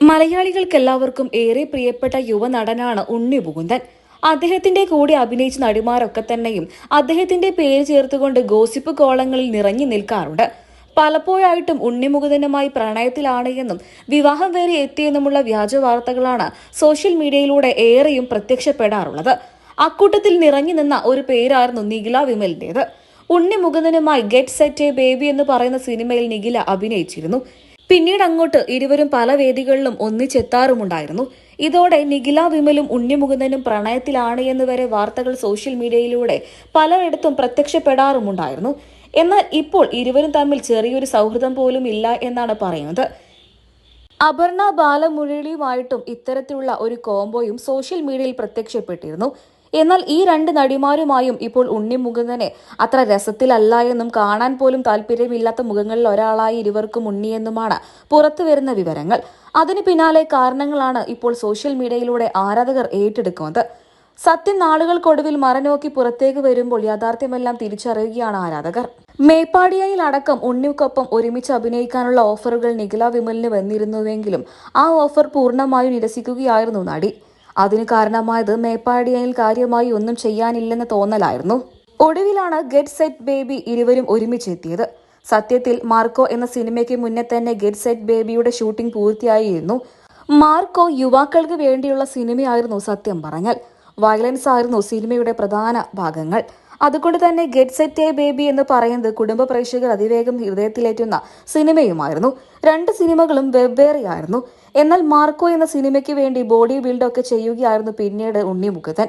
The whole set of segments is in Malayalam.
മലയാളികൾക്കെല്ലാവർക്കും ഏറെ പ്രിയപ്പെട്ട യുവനടനാണ് ഉണ്ണി മുകുന്ദൻ. അദ്ദേഹത്തിന്റെ കൂടെ അഭിനയിച്ച നടിമാരൊക്കെ തന്നെയും അദ്ദേഹത്തിന്റെ പേര് ചേർത്തുകൊണ്ട് ഗോസിപ്പ് കോളങ്ങളിൽ നിറഞ്ഞു നിൽക്കാറുണ്ട്. പലപ്പോഴായിട്ടും ഉണ്ണിമുകുതനുമായി പ്രണയത്തിലാണ് എന്നും വിവാഹം വരെ എത്തിയെന്നുമുള്ള വ്യാജ വാർത്തകളാണ് സോഷ്യൽ മീഡിയയിലൂടെ ഏറെയും പ്രത്യക്ഷപ്പെടാറുള്ളത്. അക്കൂട്ടത്തിൽ നിറഞ്ഞു നിന്ന ഒരു പേരായിരുന്നു നിഖില വിമലിന്റേത് ഉണ്ണി മുകുന്ദനുമായി ഗെറ്റ് സെറ്റ് എ ബേബി എന്ന് പറയുന്ന സിനിമയിൽ നിഖില അഭിനയിച്ചിരുന്നു. പിന്നീട് അങ്ങോട്ട് ഇരുവരും പല വേദികളിലും ഒന്നിച്ചെത്താറുമുണ്ടായിരുന്നു. ഇതോടെ നിഖില വിമലും ഉണ്ണിമുകുന്ദനും പ്രണയത്തിലാണ് എന്ന് വരെ വാർത്തകൾ സോഷ്യൽ മീഡിയയിലൂടെ പലയിടത്തും പ്രത്യക്ഷപ്പെടാറുമുണ്ടായിരുന്നു. എന്നാൽ ഇപ്പോൾ ഇരുവരും തമ്മിൽ ചെറിയൊരു സൗഹൃദം പോലും ഇല്ല എന്നാണ് പറയുന്നത്. അപർണ ബാലമുരളിയുമായിട്ടും ഇത്തരത്തിലുള്ള ഒരു കോംബോയും സോഷ്യൽ മീഡിയയിൽ പ്രത്യക്ഷപ്പെട്ടിരുന്നു. എന്നാൽ ഈ രണ്ട് നടിമാരുമായും ഇപ്പോൾ ഉണ്ണി മുകുന്ദനെ അത്ര രസത്തിലല്ല എന്നും കാണാൻ പോലും താല്പര്യമില്ലാത്ത മുഖങ്ങളിൽ ഒരാളായി ഇരുവർക്കും ഉണ്ണിയെന്നുമാണ് പുറത്തുവരുന്ന വിവരങ്ങൾ. അതിന് പിന്നാലെ കാരണങ്ങളാണ് ഇപ്പോൾ സോഷ്യൽ മീഡിയയിലൂടെ ആരാധകർ ഏറ്റെടുക്കുന്നത്. സത്യം നാളുകൾക്കൊടുവിൽ മറനോക്കി പുറത്തേക്ക് വരുമ്പോൾ യാഥാർത്ഥ്യമെല്ലാം തിരിച്ചറിയുകയാണ് ആരാധകർ. മേപ്പാടിയയിൽ അടക്കം ഉണ്ണിക്കൊപ്പം ഒരുമിച്ച് അഭിനയിക്കാനുള്ള ഓഫറുകൾ നിഖില വിമലിന് വന്നിരുന്നുവെങ്കിലും ആ ഓഫർ പൂർണമായും നിരസിക്കുകയായിരുന്നു നടി. അതിന് കാരണമായത് മേപ്പാടിയയിൽ കാര്യമായി ഒന്നും ചെയ്യാനില്ലെന്ന തോന്നലായിരുന്നു. ഒടുവിലാണ് ഗെറ്റ് സെറ്റ് ബേബി ഇരുവരും ഒരുമിച്ചെത്തിയത്. സത്യത്തിൽ മാർക്കോ എന്ന സിനിമയ്ക്ക് മുന്നേ തന്നെ ഗെറ്റ് സെറ്റ് ബേബിയുടെ ഷൂട്ടിംഗ് പൂർത്തിയായിരുന്നു. മാർക്കോ യുവാക്കൾക്ക് വേണ്ടിയുള്ള സിനിമയായിരുന്നു സത്യം പറഞ്ഞാൽ. വയലൻസ് ആയിരുന്നു സിനിമയുടെ പ്രധാന ഭാഗങ്ങൾ. അതുകൊണ്ട് തന്നെ ഗെറ്റ് സെറ്റ് എ ബേബി എന്ന് പറയുന്നത് കുടുംബ പ്രേക്ഷകർ അതിവേഗം ഹൃദയത്തിലേറ്റുന്ന സിനിമയുമായിരുന്നു. രണ്ട് സിനിമകളും വെവ്വേറെയായിരുന്നു. എന്നാൽ മാർക്കോ എന്ന സിനിമയ്ക്ക് വേണ്ടി ബോഡി ബിൽഡൊക്കെ ചെയ്യുകയായിരുന്നു പിന്നീട് ഉണ്ണിമുഖതൻ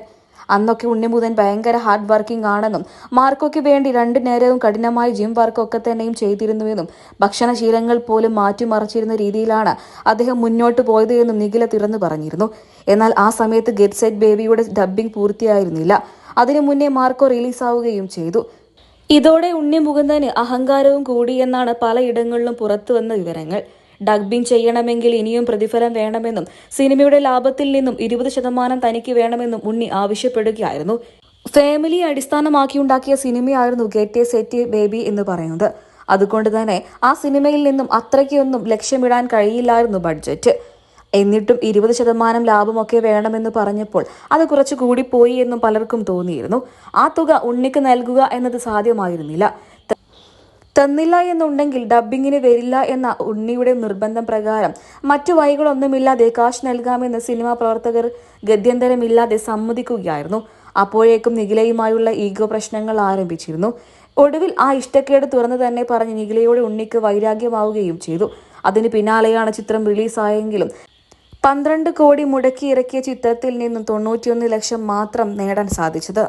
അന്നൊക്കെ ഉണ്ണിമുതൻ ഭയങ്കര ഹാർഡ് വർക്കിംഗ് ആണെന്നും മാർക്കോയ്ക്ക് വേണ്ടി രണ്ടു നേരവും കഠിനമായി ജിം വർക്കൊക്കെ തന്നെയും ചെയ്തിരുന്നുവെന്നും ഭക്ഷണശീലങ്ങൾ പോലും മാറ്റിമറിച്ചിരുന്ന രീതിയിലാണ് അദ്ദേഹം മുന്നോട്ട് പോയത് എന്നും നിഖില തുറന്നു പറഞ്ഞിരുന്നു. എന്നാൽ ആ സമയത്ത് ഗെറ്റ് സെറ്റ് ബേബിയുടെ ഡബ്ബിംഗ് പൂർത്തിയായിരുന്നില്ല. അതിനു മുന്നേ മാർക്കോ റിലീസാവുകയും ചെയ്തു. ഇതോടെ ഉണ്ണി മുകുന്ദന് അഹങ്കാരവും കൂടിയെന്നാണ് പലയിടങ്ങളിലും പുറത്തുവന്ന വിവരങ്ങൾ. ഡബ്ബിംഗ് ചെയ്യണമെങ്കിൽ ഇനിയും പ്രതിഫലം വേണമെന്നും സിനിമയുടെ ലാഭത്തിൽ നിന്നും ഇരുപത് ശതമാനം തനിക്ക് വേണമെന്നും ഉണ്ണി ആവശ്യപ്പെടുകയായിരുന്നു. ഫാമിലി അടിസ്ഥാനമാക്കിയുണ്ടാക്കിയ സിനിമയായിരുന്നു ഗെറ്റ് എ സെറ്റ് ബേബി എന്ന് പറയുന്നത്. അതുകൊണ്ട് തന്നെ ആ സിനിമയിൽ നിന്നും അത്രയ്ക്കൊന്നും ലക്ഷ്യമിടാൻ കഴിയില്ലായിരുന്നു ബഡ്ജറ്റ്. എന്നിട്ടും ഇരുപത് ശതമാനം ലാഭമൊക്കെ വേണമെന്ന് പറഞ്ഞപ്പോൾ അത് കുറച്ച് കൂടിപ്പോയി എന്നും പലർക്കും തോന്നിയിരുന്നു. ആ തുക ഉണ്ണിക്ക് നൽകുക എന്നത് സാധ്യമായിരുന്നില്ല. തന്നില്ല എന്നുണ്ടെങ്കിൽ ഡബ്ബിങ്ങിന് വരില്ല എന്ന ഉണ്ണിയുടെ നിർബന്ധം പ്രകാരം മറ്റു വഴികളൊന്നുമില്ലാതെ കാശ് നൽകാമെന്ന് സിനിമാ പ്രവർത്തകർ ഗത്യന്തരമില്ലാതെ സമ്മതിക്കുകയായിരുന്നു. അപ്പോഴേക്കും നിഖിലയുമായുള്ള ഈഗോ പ്രശ്നങ്ങൾ ആരംഭിച്ചിരുന്നു. ഒടുവിൽ ആ ഇഷ്ടക്കേട് തുറന്നു തന്നെ പറഞ്ഞ് നിഖിലയോട് ഉണ്ണിക്ക് വൈരാഗ്യമാവുകയും ചെയ്തു. അതിന് പിന്നാലെയാണ് ചിത്രം റിലീസായെങ്കിലും പന്ത്രണ്ട് കോടി മുടക്കി ഇറക്കിയ ചിത്രത്തിൽ നിന്ന് തൊണ്ണൂറ്റിയൊന്ന് ലക്ഷം മാത്രം നേടാൻ സാധിച്ചത്.